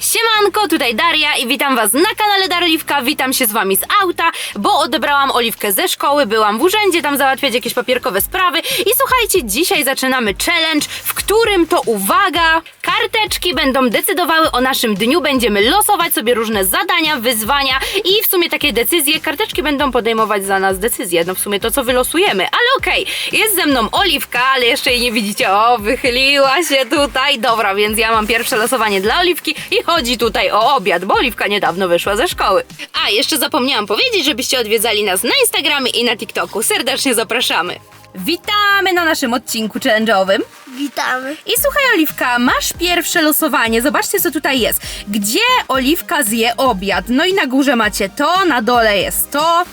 Siemanko, tutaj Daria i witam was na kanale Darliwka, witam się z wami z auta, bo odebrałam Oliwkę ze szkoły, byłam w urzędzie tam załatwiać jakieś papierkowe sprawy. I słuchajcie, dzisiaj zaczynamy challenge, w którym to uwaga, karteczki będą decydowały o naszym dniu, będziemy losować sobie różne zadania, wyzwania i w sumie takie decyzje, karteczki będą podejmować za nas decyzje, no w sumie to co wylosujemy, ale okej, jest ze mną Oliwka, ale jeszcze jej nie widzicie, o wychyliła się tutaj, dobra, więc ja mam pierwsze losowanie dla Oliwki i chodzi tutaj o obiad, bo Oliwka niedawno wyszła ze szkoły. A, jeszcze zapomniałam powiedzieć, żebyście odwiedzali nas na Instagramie i na TikToku, serdecznie zapraszamy. Witamy na naszym odcinku challenge'owym. Witamy. I słuchaj, Oliwka, masz pierwsze losowanie. Zobaczcie, co tutaj jest. Gdzie Oliwka zje obiad? No i na górze macie to, na dole jest to.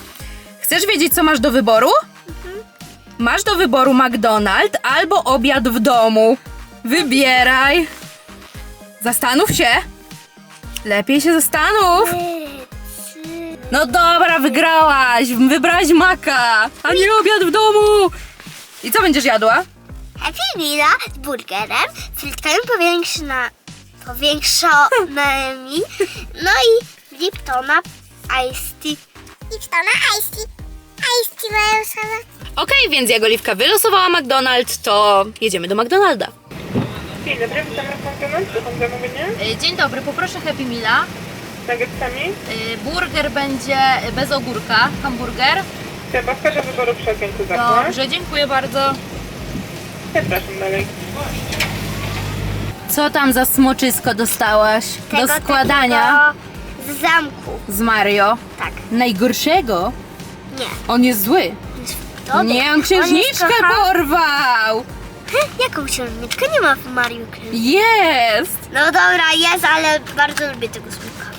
Chcesz wiedzieć, co masz do wyboru? Masz do wyboru McDonald's albo obiad w domu. Wybieraj. Zastanów się. Lepiej się zastanów. No dobra, wygrałaś. Wybrałaś maka, a nie obiad w domu. I co będziesz jadła? Happy Meala z burgerem, frytkami powiększona, powiększonymi, no i Liptona Iced Tea. Liptona Iced Tea. Iced Tea mają same. Okej, więc jak Oliwka wylosowała McDonald's, to jedziemy do McDonalda. Dzień dobry, witam McDonald's, to są zamówienie? Dzień dobry, poproszę Happy Meala. Nuggetsami? Burger będzie bez ogórka, hamburger. Kebabka do wyboru przy okienku zakład. Dobrze, dziękuję bardzo. Zapraszam dalej. Co tam za smoczysko dostałaś do Tego składania takiego Z zamku. z Mario? Tak. Najgorszego? Nie. On jest zły. Dobry. Nie, on księżniczkę kocha- porwał! Jaką księżniczkę? Nie ma w Mario Kart. Jest! No dobra, jest, ale bardzo lubię tego smoka.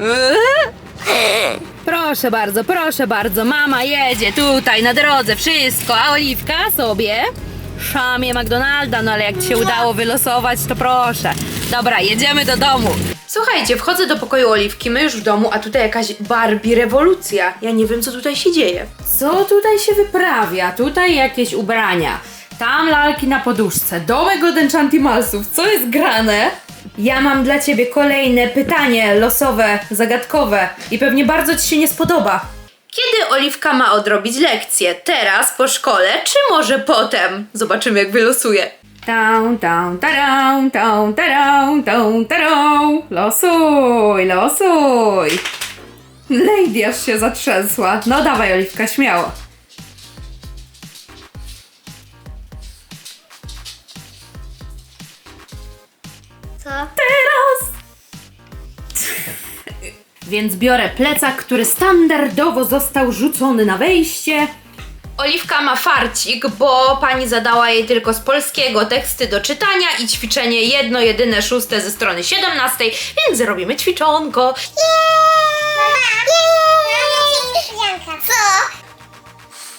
Eee? Proszę bardzo, proszę bardzo, mama jedzie tutaj na drodze, wszystko, a Oliwka sobie szamie McDonalda, no ale jak ci się udało wylosować, to proszę. Dobra, jedziemy do domu. Słuchajcie, wchodzę do pokoju Oliwki, my już w domu, a tutaj jakaś Barbie rewolucja. Ja nie wiem, co tutaj się dzieje. Co tutaj się wyprawia? Tutaj jakieś ubrania. Tam lalki na poduszce. Domek od Enchantimalsów. Co jest grane? Ja mam dla ciebie kolejne pytanie losowe, zagadkowe i pewnie bardzo ci się nie spodoba. Kiedy Oliwka ma odrobić lekcję? Teraz, po szkole, czy może potem? Zobaczymy, jak wylosuje. Tał, tał, tarał, tał, tarał, tał, tarał. Losuj, losuj. Lady aż się zatrzęsła. No dawaj, Oliwka, śmiało. Co? Teraz! Więc biorę plecak, który standardowo został rzucony na wejście. Oliwka ma farcik, bo pani zadała jej tylko z polskiego teksty do czytania i ćwiczenie jedno, jedyne, szóste ze strony 17, więc zrobimy ćwiczonko. Co?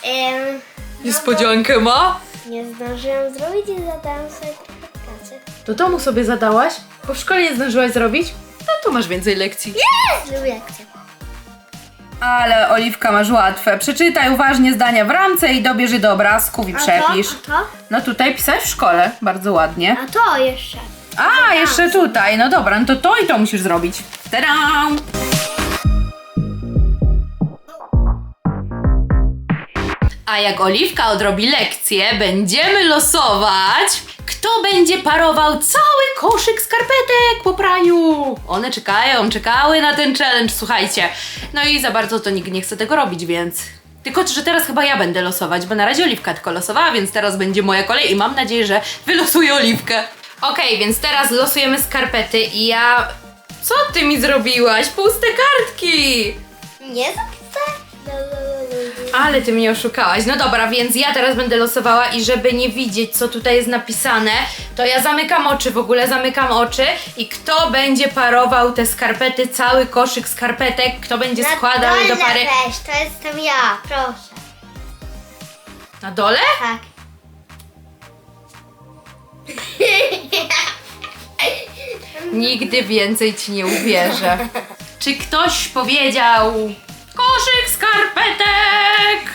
Ym, Niespodziankę ma? nie zdążyłam zrobić i zadałam sobie pracę. Do domu sobie zadałaś? Bo w szkole nie zdążyłaś zrobić? No to masz więcej lekcji. Lubię akcję. Ale Oliwka masz łatwe. Przeczytaj uważnie zdania w ramce i dobierz je do obrazków i A przepisz. to? A to? No tutaj pisałeś w szkole, bardzo ładnie. A to jeszcze. A, jeszcze tutaj, no dobra, no to to i to musisz zrobić. Tadam! A jak Oliwka odrobi lekcję, będziemy losować, kto będzie parował cały koszyk skarpetek po praniu. One czekają, czekały na ten challenge, słuchajcie. No i za bardzo to nikt nie chce tego robić, więc... Tylko, że teraz chyba ja będę losować, bo na razie Oliwka tylko losowała, więc teraz będzie moja kolej i mam nadzieję, że wylosuję Oliwkę. Okej, więc teraz losujemy skarpety i ja... Co ty mi zrobiłaś? Puste kartki! Nie zapisać? Ale ty mnie oszukałaś. No dobra, więc ja teraz będę losowała i żeby nie widzieć, co tutaj jest napisane, to ja zamykam oczy, w ogóle zamykam oczy i kto będzie parował te skarpety, cały koszyk skarpetek, kto będzie składał do pary. Weź, to jestem ja, proszę. Na dole? Tak. Nigdy więcej ci nie uwierzę. Czy ktoś powiedział skarpetek?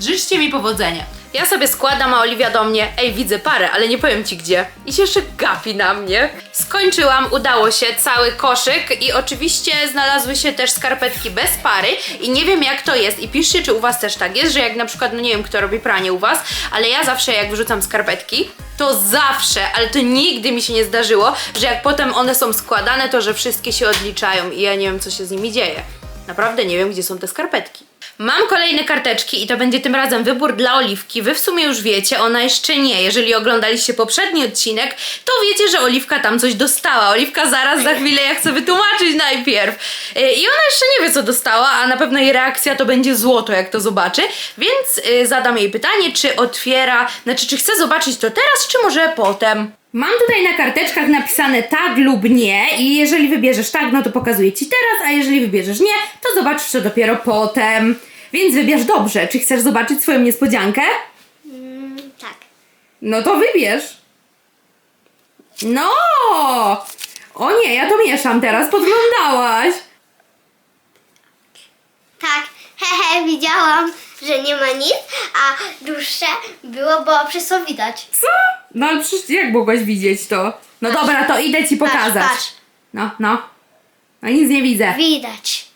Życzcie mi powodzenia. Ja sobie składam, a Oliwia do mnie, ej, widzę parę, ale nie powiem ci gdzie. I się jeszcze gapi na mnie. Skończyłam, udało się, cały koszyk i oczywiście znalazły się też skarpetki bez pary i nie wiem jak to jest i piszcie, czy u was też tak jest, że jak na przykład, no nie wiem kto robi pranie u was, ale ja zawsze jak wrzucam skarpetki, to zawsze, ale to nigdy mi się nie zdarzyło, że jak potem one są składane, to że wszystkie się odliczają i ja nie wiem co się z nimi dzieje. Naprawdę nie wiem, gdzie są te skarpetki. Mam kolejne karteczki i to będzie tym razem wybór dla Oliwki. Wy w sumie już wiecie, ona jeszcze nie. Jeżeli oglądaliście poprzedni odcinek, to wiecie, że Oliwka tam coś dostała. Oliwka zaraz za chwilę ja chcę wytłumaczyć najpierw. Yy, I ona jeszcze nie wie, co dostała, a na pewno jej reakcja to będzie złoto, jak to zobaczy. Więc yy, zadam jej pytanie, czy otwiera, znaczy, czy chce zobaczyć to teraz, czy może potem. Mam tutaj na karteczkach napisane tak lub nie i jeżeli wybierzesz tak, no to pokazuję Ci teraz, a jeżeli wybierzesz nie, to zobaczysz to dopiero potem. Więc wybierz dobrze. Czy chcesz zobaczyć swoją niespodziankę? Mm, tak. No to wybierz. No! O nie, ja to mieszam teraz, podglądałaś. Tak, hehe, widziałam, że nie ma nic, a dłuższe było, bo przez to widać. Co? No ale przecież jak mogłaś widzieć to? No dobra, to idę Ci Patrz, pokazać. patrz. No, no. No nic nie widzę. Widać.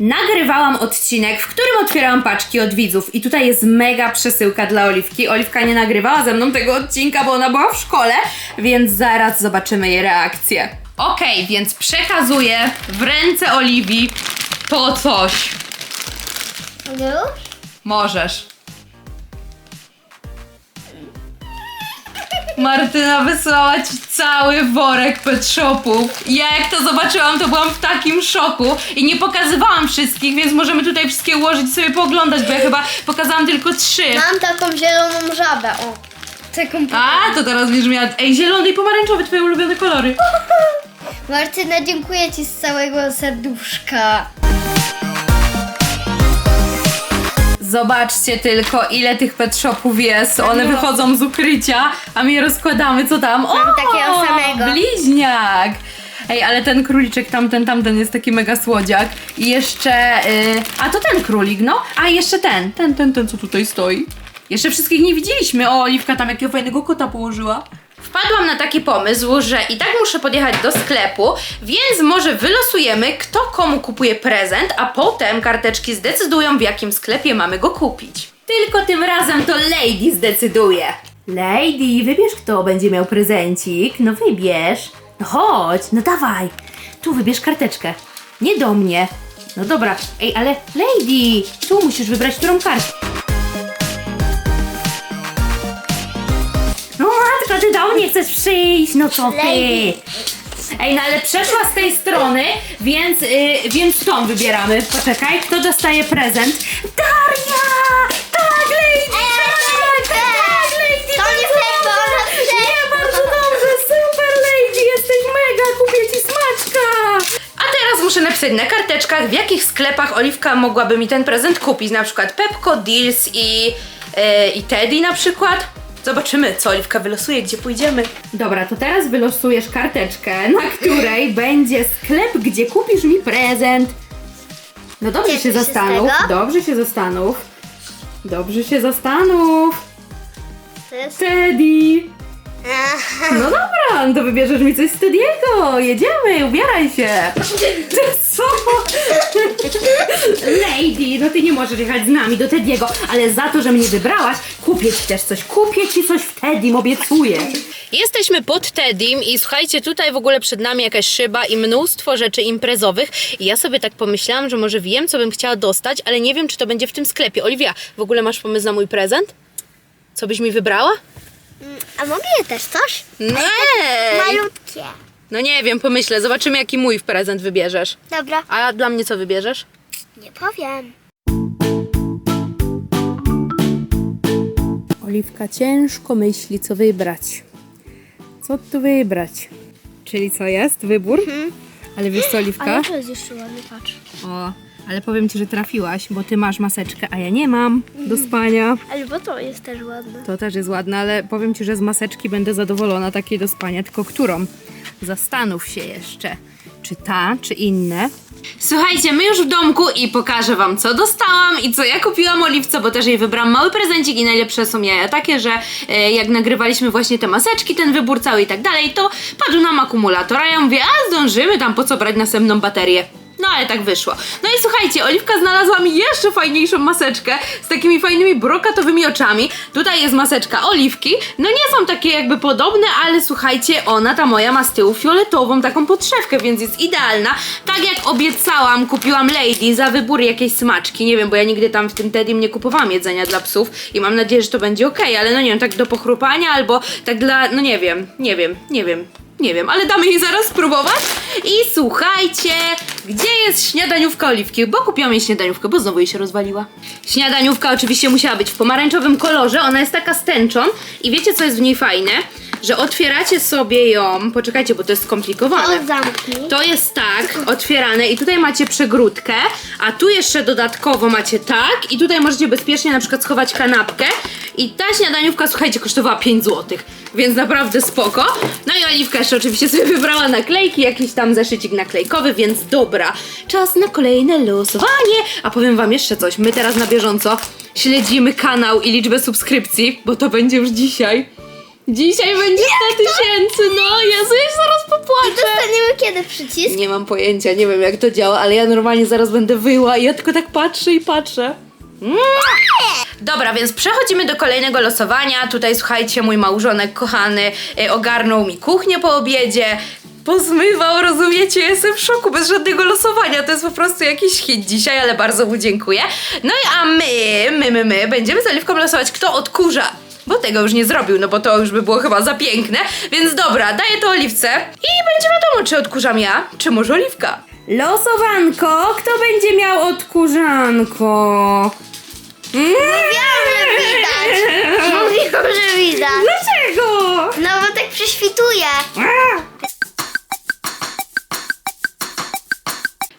Nagrywałam odcinek, w którym otwierałam paczki od widzów i tutaj jest mega przesyłka dla Oliwki. Oliwka nie nagrywała ze mną tego odcinka, bo ona była w szkole, więc zaraz zobaczymy jej reakcję. Okej, więc przekazuję w ręce Oliwii to coś. Już? Możesz. Martyna wysłała ci cały worek pet shopów. Ja jak to zobaczyłam, to byłam w takim szoku i nie pokazywałam wszystkich, więc możemy tutaj wszystkie ułożyć i sobie pooglądać, bo ja chyba pokazałam tylko trzy. Mam taką zieloną żabę, o. Taką... A, to teraz będziesz miała... Ej, zielony i pomarańczowy, twoje ulubione kolory. Martyna, dziękuję Ci z całego serduszka. Zobaczcie tylko, ile tych pet shopów jest. One wychodzą z ukrycia, a my je rozkładamy. Co tam? O, Mam takiego samego. Bliźniak! Ej, ale ten króliczek tamten, tamten jest taki mega słodziak. I jeszcze... y, a to ten królik, no. A jeszcze ten, ten, ten, ten, co tutaj stoi. Jeszcze wszystkich nie widzieliśmy. O, Oliwka tam jakiego fajnego kota położyła. Wpadłam na taki pomysł, że i tak muszę podjechać do sklepu, więc może wylosujemy, kto komu kupuje prezent, a potem karteczki zdecydują, w jakim sklepie mamy go kupić. Tylko tym razem to Lady zdecyduje. Lady, wybierz, kto będzie miał prezencik. No wybierz. No chodź, no dawaj. Tu wybierz karteczkę. Nie do mnie. No dobra, ej, ale Lady, tu musisz wybrać którą kartę. Mnie chcesz przyjść, no co ty? Ej, no ale przeszła z tej strony, więc, y, więc tą wybieramy. Poczekaj, kto dostaje prezent? Daria! Tak, Lady! tak, tak, Lady! To nie bardzo fair, bo dobrze. ona chce. Nie, bardzo dobrze, super Lady, jesteś mega, kupię ci smaczka! A teraz muszę napisać na karteczkach, w jakich sklepach Oliwka mogłaby mi ten prezent kupić. Na przykład Pepco, Deals i, e, i Teddy na przykład. Zobaczymy, co Oliwka wylosuje, gdzie pójdziemy. Dobra, to teraz wylosujesz karteczkę, na której będzie sklep, gdzie kupisz mi prezent. No dobrze Cieszę się się z zastanów, tego. dobrze się zastanów. Dobrze się zastanów. To jest... Teddy. No dobra, no to wybierzesz mi coś z Teddy'ego. Jedziemy, ubieraj się. Co? Lady, no ty nie możesz jechać z nami do Teddy'ego, ale za to, że mnie wybrałaś, kupię ci też coś. Kupię ci coś w Teddym, obiecuję. Jesteśmy pod Teddym i słuchajcie, tutaj w ogóle przed nami jakaś szyba i mnóstwo rzeczy imprezowych. I ja sobie tak pomyślałam, że może wiem, co bym chciała dostać, ale nie wiem, czy to będzie w tym sklepie. Oliwia, w ogóle masz pomysł na mój prezent? Co byś mi wybrała? A mogę je też coś? Nie! Malutkie. No nie wiem, pomyślę. Zobaczymy, jaki mój w prezent wybierzesz. Dobra, A dla mnie co wybierzesz? nie powiem. Oliwka ciężko myśli, co wybrać. Co tu wybrać? Czyli co jest? Wybór? Ale wiesz co, Oliwka? to jest jeszcze ładny, patrz. O, ale powiem Ci, że trafiłaś, bo Ty masz maseczkę, a ja nie mam do spania. Albo to jest też ładne. To też jest ładne, ale powiem Ci, że z maseczki będę zadowolona takiej do spania, tylko którą? Zastanów się jeszcze, czy ta, czy inne. Słuchajcie, my już w domku i pokażę wam co dostałam i co ja kupiłam Oliwce, bo też jej wybrałam mały prezencik i najlepsze są jaja takie, że e, jak nagrywaliśmy właśnie te maseczki, ten wybór cały i tak dalej, to padł nam akumulator, a ja mówię, a zdążymy tam po co brać następną baterię. No ale tak wyszło. No i słuchajcie, Oliwka znalazła mi jeszcze fajniejszą maseczkę z takimi fajnymi brokatowymi oczami. Tutaj jest maseczka Oliwki. No nie są takie jakby podobne, ale słuchajcie, ona ta moja ma z tyłu fioletową taką podszewkę, więc jest idealna. Tak jak obiecałam, kupiłam Lady za wybór jakiejś smaczki. Nie wiem, bo ja nigdy tam w tym Tedim nie kupowałam jedzenia dla psów i mam nadzieję, że to będzie ok, ale no nie wiem, tak do pochrupania albo tak dla, no nie wiem, nie wiem, nie wiem. Nie wiem, ale damy jej zaraz spróbować. I słuchajcie, gdzie jest śniadaniówka oliwki? Bo kupiłam jej śniadaniówkę, bo znowu jej się rozwaliła. Śniadaniówka oczywiście musiała być w pomarańczowym kolorze. Ona jest taka z tęczą. I wiecie, co jest w niej fajne? Że otwieracie sobie ją. Poczekajcie, bo to jest skomplikowane. O, zamknij. To jest tak, otwierane i tutaj macie przegródkę, a tu jeszcze dodatkowo macie tak i tutaj możecie bezpiecznie na przykład schować kanapkę i ta śniadaniówka, słuchajcie, kosztowała 5 zł, więc naprawdę spoko. No i Oliwka jeszcze oczywiście sobie wybrała naklejki, jakiś tam zeszycik naklejkowy, więc dobra, czas na kolejne losowanie. A powiem wam jeszcze coś, my teraz na bieżąco śledzimy kanał i liczbę subskrypcji, bo to będzie już dzisiaj. Dzisiaj będzie 100 tysięcy, no Jezu, ja się zaraz popłaczę. Dostaniemy kiedy przycisk? Nie mam pojęcia, nie wiem jak to działa, ale ja normalnie zaraz będę wyła i ja tylko tak patrzę i patrzę. Dobra, więc przechodzimy do kolejnego losowania. Tutaj słuchajcie, mój małżonek kochany e, ogarnął mi kuchnię po obiedzie. Pozmywał, rozumiecie? Jestem w szoku, bez żadnego losowania. To jest po prostu jakiś hit dzisiaj, ale bardzo mu dziękuję. No i a my, my, my, my będziemy z Oliwką losować, kto odkurza. Bo tego już nie zrobił, no bo to już by było chyba za piękne. Więc dobra, daję to Oliwce i będzie wiadomo, czy odkurzam ja, czy może Oliwka. Losowanko, kto będzie miał odkurzanko? Mówiłam, że widać. Mówiłam, że widać. Dlaczego? No bo tak prześwituje.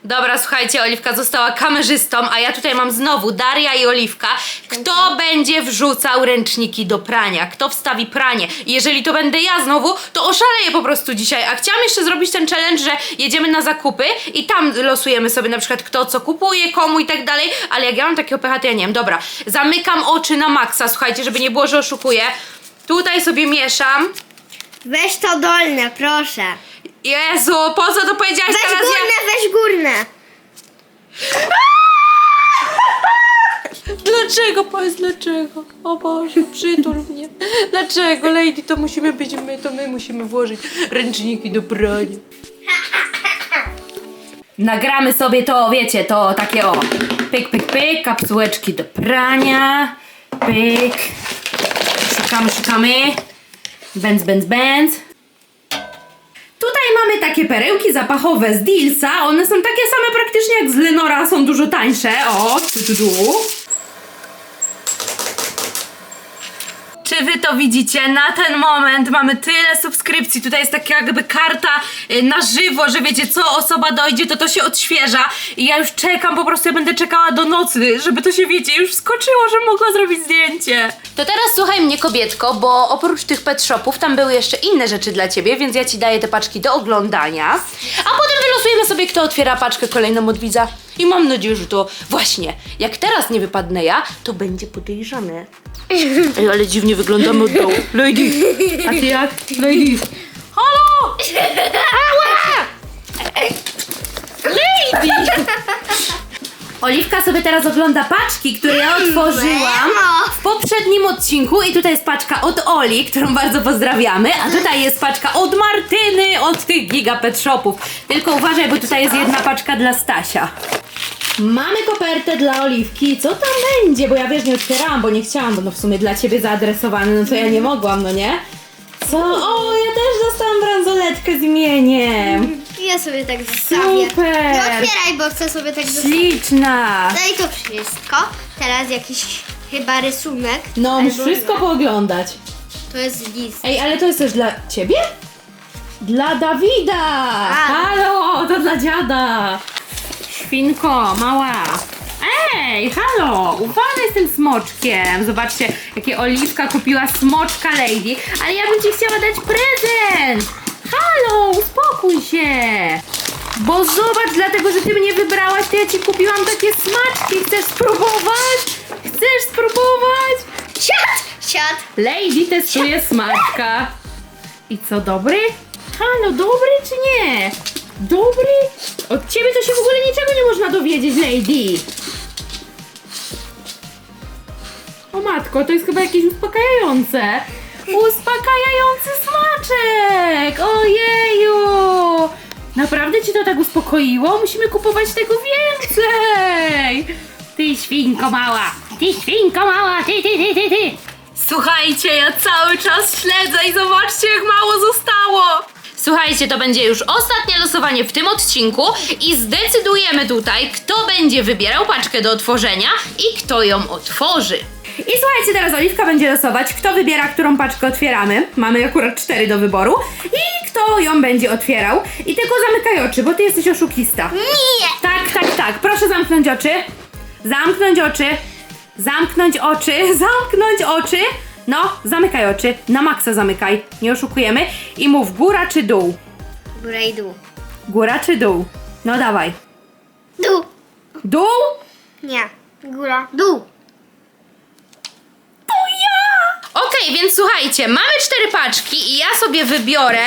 Dobra, słuchajcie, Oliwka została kamerzystą, a ja tutaj mam znowu Daria i Oliwka. Kto będzie wrzucał ręczniki do prania? Kto wstawi pranie? I jeżeli to będę ja znowu, to oszaleję po prostu dzisiaj. A chciałam jeszcze zrobić ten challenge, że jedziemy na zakupy i tam losujemy sobie na przykład kto co kupuje, komu i tak dalej, ale jak ja mam takiego pecha, to ja nie wiem. Dobra, zamykam oczy na maksa, słuchajcie, żeby nie było, że oszukuję. Tutaj sobie mieszam. Weź to dolne, proszę. Jezu, po co to powiedziałaś Weź teraz? górne, weź górne. Dlaczego, powiedz dlaczego? O Boże, przytul mnie. Dlaczego, Lady, to musimy być my, to my musimy włożyć ręczniki do prania. Nagramy sobie to, wiecie, to takie o. Pyk, pyk, pyk, kapsułeczki do prania. Pyk. Szukamy, szukamy. Bęc, bęc, bęc. Mamy takie perełki zapachowe z Dealsa. One są takie same praktycznie jak z Lenora, są dużo tańsze. O, tu, tu, tu. Czy wy to widzicie? Na ten moment mamy tyle subskrypcji. Tutaj jest taka jakby karta y, na żywo, że wiecie, co osoba dojdzie, to to się odświeża. I ja już czekam, po prostu ja będę czekała do nocy, żeby to się, wiecie, już skoczyło, że mogła zrobić zdjęcie. To teraz słuchaj mnie, kobietko, bo oprócz tych pet shopów tam były jeszcze inne rzeczy dla ciebie, więc ja ci daję te paczki do oglądania. A potem wylosujemy sobie, kto otwiera paczkę kolejną od widza. I mam nadzieję, że to właśnie, jak teraz nie wypadnę ja, to będzie podejrzane. Ej, ale dziwnie wyglądamy od dołu. Lady, a ty jak? Lady. Halo! Ała! Lady! Oliwka sobie teraz ogląda paczki, które ja otworzyłam w poprzednim odcinku i tutaj jest paczka od Oli, którą bardzo pozdrawiamy, a tutaj jest paczka od Martyny, od tych giga pet shopów. Tylko uważaj, bo tutaj jest jedna paczka dla Stasia. Mamy kopertę dla Oliwki. Co tam będzie? Bo ja wiesz, nie otwierałam, bo nie chciałam, bo no w sumie dla ciebie zaadresowany, no to ja nie mogłam, no nie? Co? O, ja też dostałam bransoletkę z imieniem. Ja sobie tak zostawię. Super. Nie otwieraj, bo chcę sobie tak zostawić. Śliczna. Daj to wszystko. Teraz jakiś chyba rysunek. No, musisz Albo wszystko nie. pooglądać. To jest list. Ej, ale to jest też dla ciebie? Dla Dawida! Halo, to dla dziada! Świnko, mała! Ej, halo! Uważaj z tym smoczkiem! Zobaczcie, jakie Oliwka kupiła smoczka Lady, ale ja bym ci chciała dać prezent! Halo, uspokój się! Bo zobacz, dlatego że ty mnie wybrałaś, to ja ci kupiłam takie smaczki. Chcesz spróbować? Chcesz spróbować? Siad! Siad! Lady testuje smaczka. I co, dobry? Halo, dobry czy nie? Dobry? Od ciebie to się w ogóle niczego nie można dowiedzieć, Lady. O matko, to jest chyba jakieś uspokajające. Uspokajający smaczek! Ojeju! Naprawdę ci to tak uspokoiło? Musimy kupować tego więcej! Ty świnko mała! Ty świnko mała! Ty, ty, ty, ty, ty! Słuchajcie, ja cały czas śledzę i zobaczcie jak mało zostało! Słuchajcie, to będzie już ostatnie losowanie w tym odcinku i zdecydujemy tutaj, kto będzie wybierał paczkę do otworzenia i kto ją otworzy. I słuchajcie, teraz Oliwka będzie losować, kto wybiera, którą paczkę otwieramy. Mamy akurat cztery do wyboru. I kto ją będzie otwierał. I tylko zamykaj oczy, bo ty jesteś oszukista. Nie! Tak, tak, tak. Proszę zamknąć oczy. Zamknąć oczy. Zamknąć oczy. Zamknąć oczy. No, zamykaj oczy. Na maksa zamykaj. Nie oszukujemy. I mów góra czy dół. Góra i dół. Góra czy dół? No dawaj. Dół! Dół? Nie. Góra. Dół! To Okej, więc słuchajcie, mamy cztery paczki i ja sobie wybiorę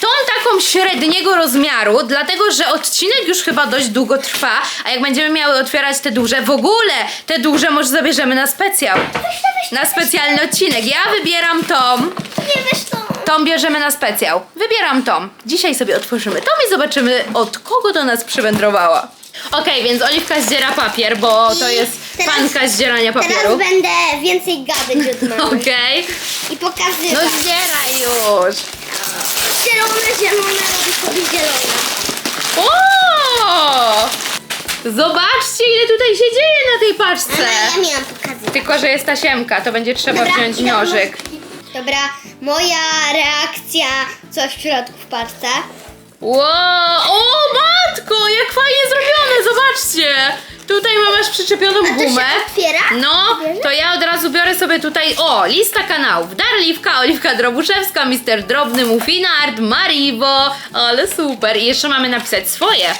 tą taką średniego rozmiaru, dlatego że odcinek już chyba dość długo trwa, a jak będziemy miały otwierać te duże, w ogóle te duże może zabierzemy na specjal. Na specjalny odcinek. Ja wybieram tą. Nie wiesz to! Tą bierzemy na specjal. Wybieram tą. Dzisiaj sobie otworzymy tą i zobaczymy od kogo do nas przywędrowała. Okej, więc Oliwka zdziera papier, bo to jest teraz- fanka zdzierania Teraz papieru. będę więcej gadać od mamy. Okej. I pokazywać. No zdzieraj już. Zielone, zielone, robi sobie zielone. O! Zobaczcie, ile tutaj się dzieje na tej paczce. Ale ja miałam pokazywać. Tylko, że jest tasiemka, to będzie trzeba wziąć nożyk. Dobra, moja reakcja, co w środku w paczce. Wow! O, matko, jak fajnie zrobione, zobaczcie! Tutaj mam aż przyczepioną A to się gumę. otwiera? No, to ja od razu biorę sobie tutaj, o, lista kanałów. Darliwka, Oliwka Drobuszewska, Mister Drobny, Mufinard, Mariwo, ale super. I jeszcze mamy napisać swoje.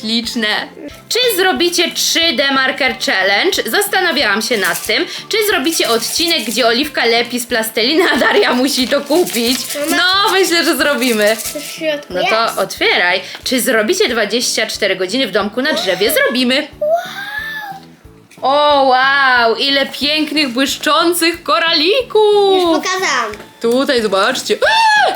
Śliczne. Czy zrobicie 3D Marker Challenge? Zastanawiałam się nad tym. Czy zrobicie odcinek, gdzie Oliwka lepi z plasteliny, a Daria musi to kupić? No, myślę, że zrobimy. Co w środku No jest? to otwieraj. Czy zrobicie 24 godziny w domku na drzewie? Zrobimy. O wow, ile pięknych, błyszczących Już koralików! pokazałam. Tutaj zobaczcie. Eee!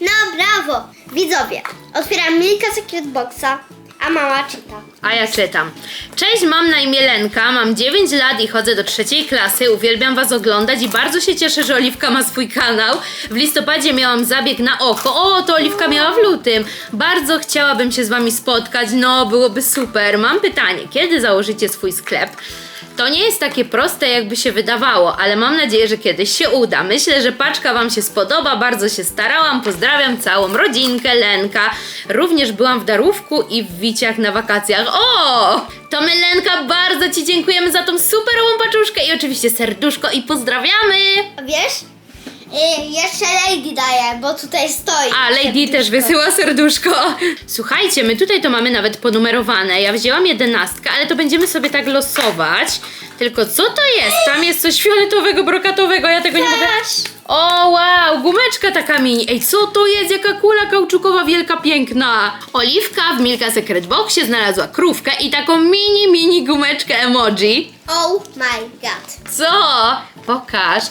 No brawo! Widzowie, otwieram Milka Secret Boxa, a mama czyta. A ja czytam. Cześć, mam na imię Lenka, mam 9 lat i chodzę do trzeciej klasy. Uwielbiam Was oglądać i bardzo się cieszę, że Oliwka ma swój kanał. W listopadzie miałam zabieg na oko. O, to Oliwka miała w lutym. Bardzo chciałabym się z Wami spotkać. No, byłoby super. Mam pytanie, kiedy założycie swój sklep? To nie jest takie proste, jakby się wydawało, ale mam nadzieję, że kiedyś się uda. Myślę, że paczka Wam się spodoba, bardzo się starałam. Pozdrawiam całą rodzinkę, Lenka. Również byłam w Darówku i w Wiciach na wakacjach. O! To my, Lenka, bardzo Ci dziękujemy za tą superową paczuszkę i oczywiście serduszko i pozdrawiamy! Wiesz? Y, jeszcze Lady daje, bo tutaj stoi. A, Lady też wysyła serduszko. Słuchajcie, my tutaj to mamy nawet ponumerowane. Ja wzięłam jedenastkę, ale to będziemy sobie tak losować. Tylko co to jest? Tam jest coś fioletowego, brokatowego, ja tego nie mogę... O, wow, gumeczka taka mini. Ej, co to jest? Jaka kula kauczukowa, wielka, piękna. Oliwka w Milka Secret Boxie znalazła krówkę i taką mini, mini gumeczkę emoji. Oh my god. Co? Pokaż.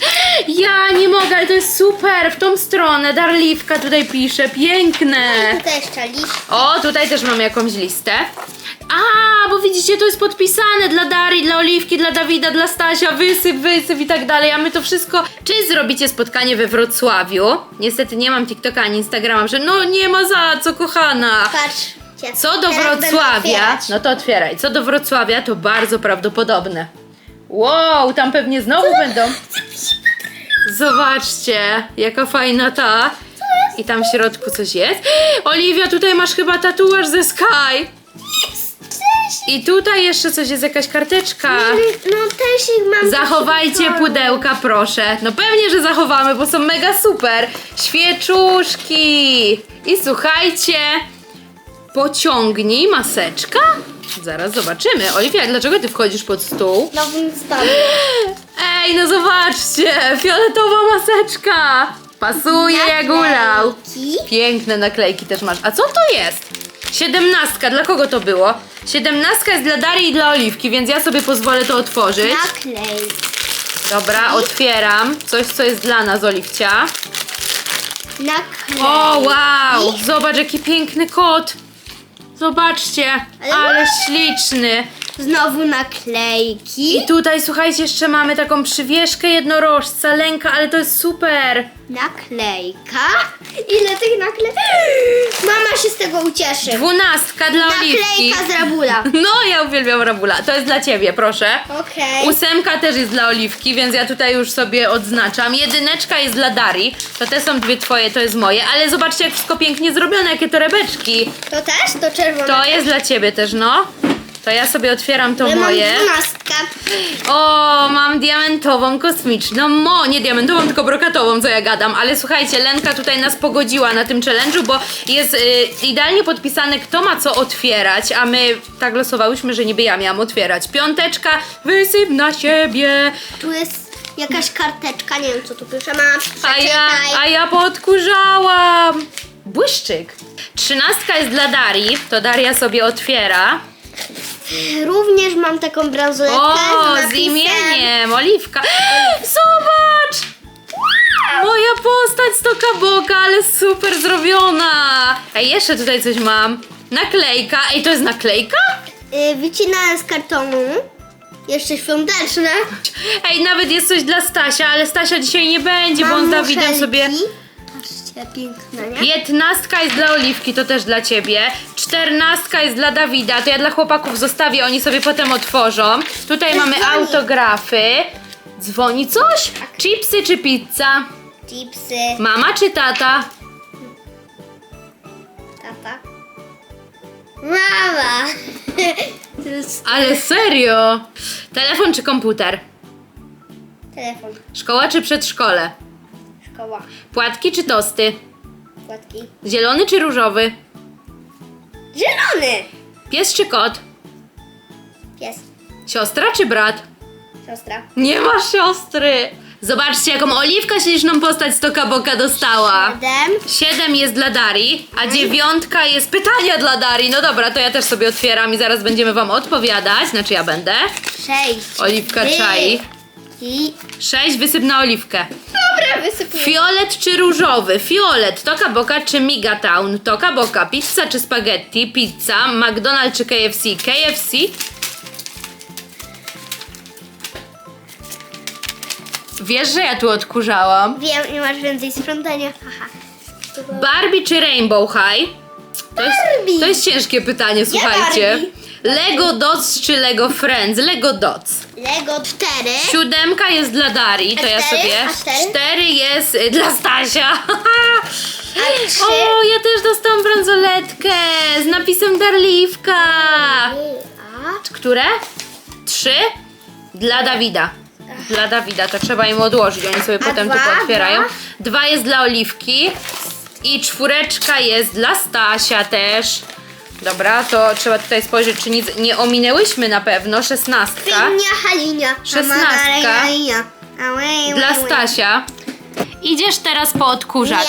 Ja nie mogę, ale to jest super. W tą stronę Darliwka tutaj pisze. Piękne. Tutaj jeszcze liść. O, tutaj też mamy jakąś listę. A, bo widzicie, to jest podpisane dla Darii, dla Oliwki, dla Dawida, dla Stasia, wysyp, wysyp i tak dalej. A my to wszystko. Czy zrobicie spotkanie we Wrocławiu? Niestety nie mam TikToka ani Instagrama, że no nie ma za co, kochana. Patrzcie. Co do Teraz będę Wrocławia, otwierać. no to otwieraj. Co do Wrocławia, to bardzo prawdopodobne. Wow, tam pewnie znowu będą. Zobaczcie, jaka fajna ta. I tam w środku coś jest. Oliwia, tutaj masz chyba tatuaż ze Sky. I tutaj jeszcze coś jest, jakaś karteczka. No też ich mam. Zachowajcie pudełka, proszę. No pewnie, że zachowamy, bo są No. mega super. Świeczuszki. I słuchajcie, Pociągnij maseczka? Zaraz zobaczymy. Oliwia, dlaczego ty wchodzisz pod stół? Nowym zbawem. Ej, no zobaczcie! Fioletowa maseczka! Pasuje jak ulał. Naklejki. Piękne naklejki też masz. A co to jest? Siedemnastka, dla kogo to było? Siedemnastka jest dla Darii i dla Oliwki, więc ja sobie pozwolę to otworzyć. Naklejki. Dobra, otwieram. Coś, co jest dla nas, Oliwcia. Naklejki. O, wow! Zobacz, jaki piękny kot. Zobaczcie, ale śliczny. Znowu naklejki. I tutaj, słuchajcie, jeszcze mamy taką przywieszkę jednorożca, lęka, ale to jest super. Naklejka. Ile tych naklejek? Mama się z tego ucieszy. Dwunastka dla Oliwki. Naklejka z Rabula. No, ja uwielbiam Rabula. To jest dla ciebie, proszę. Okej. Ósemka też jest dla Oliwki, więc ja tutaj już sobie odznaczam. Jedyneczka jest dla Darii. To te są dwie twoje, to jest moje. Ale zobaczcie, jak wszystko pięknie zrobione, jakie torebeczki. To też? To czerwone. To jest dla ciebie też, no. To ja sobie otwieram to Ja mam moje. dwunastkę. O, mam diamentową, kosmiczną. Mo, nie diamentową, tylko brokatową, co ja gadam. Ale słuchajcie, Lenka tutaj nas pogodziła na tym challenge'u, bo jest y, idealnie podpisane, kto ma co otwierać, a my tak losowałyśmy, że niby ja miałam otwierać. Piąteczka, wysyp na siebie. Tu jest jakaś karteczka, nie wiem co tu pisze. Mama, A ja, a ja podkurzałam. Błyszczyk. Trzynastka jest dla Darii, to Daria sobie otwiera. Również mam taką bransoletkę O, z z napisem. imieniem, Oliwka. Zobacz! Moja postać z Toka Boka, ale super zrobiona. Ej, jeszcze tutaj coś mam. Naklejka. Ej, to jest naklejka? Y, wycinane z kartonu. Jeszcze świąteczne. Ej, nawet jest coś dla Stasia, ale Stasia dzisiaj nie będzie, bo on z Mam Dawidem muszelki. sobie... Patrzcie, piękne, nie? Piętnastka jest dla Oliwki, to też dla ciebie. Czternastka jest dla Dawida, to ja dla chłopaków zostawię, oni sobie potem otworzą. Tutaj mamy dzwoni. autografy. Dzwoni coś? Chipsy czy pizza? Chipsy. Mama czy tata? Tata. Mama. to jest Ale serio? Telefon czy komputer? telefon. Szkoła czy przedszkole? Szkoła. Płatki czy tosty? Płatki. Zielony czy różowy? Zielony. Pies czy kot? Pies. Siostra czy brat? Siostra. Nie ma siostry. Zobaczcie, jaką Oliwka śliczną postać z Toka Boka dostała. Siedem. Siedem jest dla Darii, a dziewiątka jest pytania dla Darii. No dobra, to ja też sobie otwieram i zaraz będziemy wam odpowiadać. Znaczy ja będę. Sześć. Oliwka Wy- czai. I... Sześć, wysyp na Oliwkę. Dobra, wysypuję. Fiolet czy różowy? Fiolet, Toka Boka czy Migatown? Toka Boka, pizza czy spaghetti? Pizza, McDonald's czy KFC? KFC? Wiesz, że ja tu odkurzałam? Wiem, nie masz więcej sprzątania. Haha. Barbie czy Rainbow High? To jest, Barbie. to jest ciężkie pytanie, słuchajcie. Barbie. Lego Dots czy Lego Friends? Lego Dots. Lego cztery. Siódemka jest dla Darii, to ja cztery? sobie. A cztery? Cztery jest y, dla Stasia. A trzy? O, ja też dostałam bransoletkę z napisem Darliwka. A? Które? Trzy? Dla Dawida. Dla Dawida, to trzeba im odłożyć, oni sobie potem dwa? tu otwierają. Dwa? Dwa jest dla Oliwki i czwóreczka jest dla Stasia też. Dobra, to trzeba tutaj spojrzeć, czy nic nie ominęłyśmy na pewno. Szesnastka Finia, Halinia. Szesnastka. Dla Stasia. Idziesz teraz poodkurzać.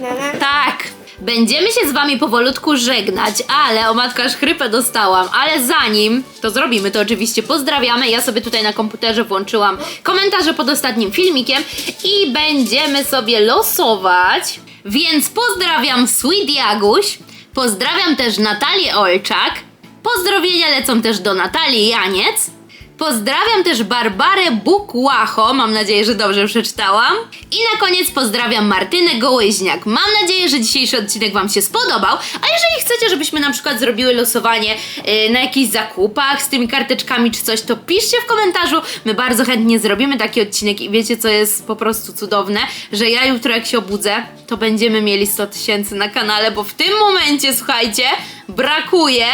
Nie. Na, na. Tak. Będziemy się z wami powolutku żegnać, ale o matka aż chrypę dostałam. Ale zanim to zrobimy, to oczywiście pozdrawiamy. Ja sobie tutaj na komputerze włączyłam komentarze pod ostatnim filmikiem i będziemy sobie losować. Więc pozdrawiam Sweet Jaguś, pozdrawiam też Natalię Olczak, pozdrowienia lecą też do Natalii Janiec, Pozdrawiam też Barbarę Bukłacho, mam nadzieję, że dobrze przeczytałam. I na koniec pozdrawiam Martynę Gołyźniak. Mam nadzieję, że dzisiejszy odcinek Wam się spodobał, a jeżeli chcecie, żebyśmy na przykład zrobiły losowanie yy, na jakichś zakupach z tymi karteczkami czy coś, to piszcie w komentarzu. My bardzo chętnie zrobimy taki odcinek i wiecie, co jest po prostu cudowne, że ja jutro jak się obudzę, to będziemy mieli 100 tysięcy na kanale, bo w tym momencie, słuchajcie, brakuje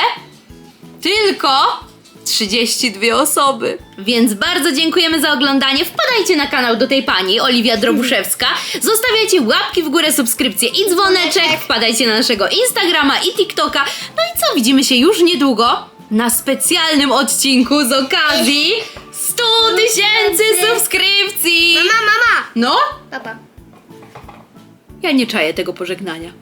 tylko 32 osoby. Więc bardzo dziękujemy za oglądanie. Wpadajcie na kanał do tej pani, Oliwia Drobuszewska. Zostawiajcie łapki w górę, subskrypcje i dzwoneczek. Wpadajcie na naszego Instagrama i TikToka. No i co, widzimy się już niedługo na specjalnym odcinku z okazji 100 tysięcy subskrypcji! Mama, mama! No? Papa. Ja nie czaję tego pożegnania.